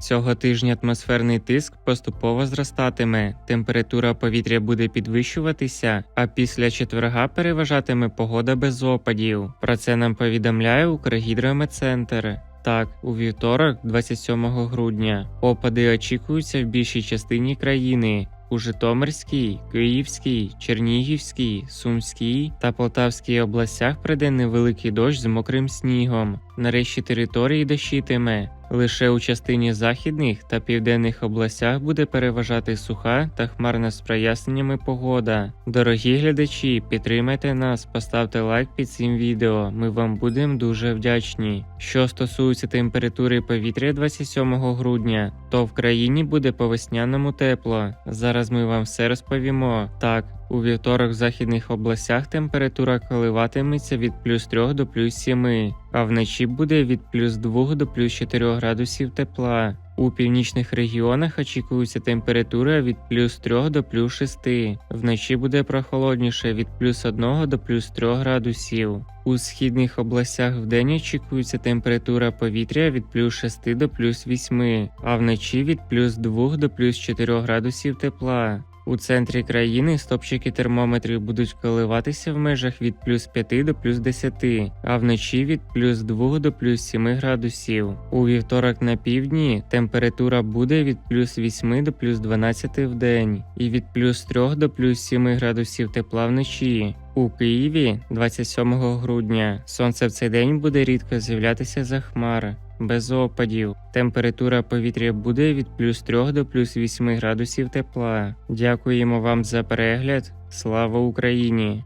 Цього тижня атмосферний тиск поступово зростатиме, температура повітря буде підвищуватися, а після четверга переважатиме погода без опадів. Про це нам повідомляє Укргідрометцентр. Так, у вівторок, 27 грудня, опади очікуються в більшій частині країни. У Житомирській, Київській, Чернігівській, Сумській та Полтавській областях прийде невеликий дощ з мокрим снігом. Нарешті території дощитиме. Лише у частині західних та південних областях буде переважати суха та хмарна з проясненнями погода. Дорогі глядачі, підтримайте нас, поставте лайк під цим відео. Ми вам будемо дуже вдячні. Що стосується температури повітря 27 грудня, то в країні буде по весняному тепло. Зараз ми вам все розповімо. Так. У вівторок в західних областях температура коливатиметься від плюс 3 до плюс 7, а вночі буде від плюс 2 до плюс 4 градусів тепла. У північних регіонах очікується температура від плюс 3 до плюс 6. Вночі буде прохолодніше від плюс 1 до плюс 3 градусів. У східних областях вдень очікується температура повітря від плюс 6 до плюс 8, а вночі від плюс 2 до плюс 4 градусів тепла. У центрі країни стопчики термометрів будуть коливатися в межах від плюс 5 до плюс 10, а вночі від плюс 2 до плюс 7 градусів. У вівторок на півдні температура буде від плюс 8 до плюс 12 в день і від плюс 3 до плюс 7 градусів тепла вночі. У Києві 27 грудня сонце в цей день буде рідко з'являтися за хмар. Без опадів. Температура повітря буде від плюс 3 до плюс 8 градусів тепла. Дякуємо вам за перегляд. Слава Україні!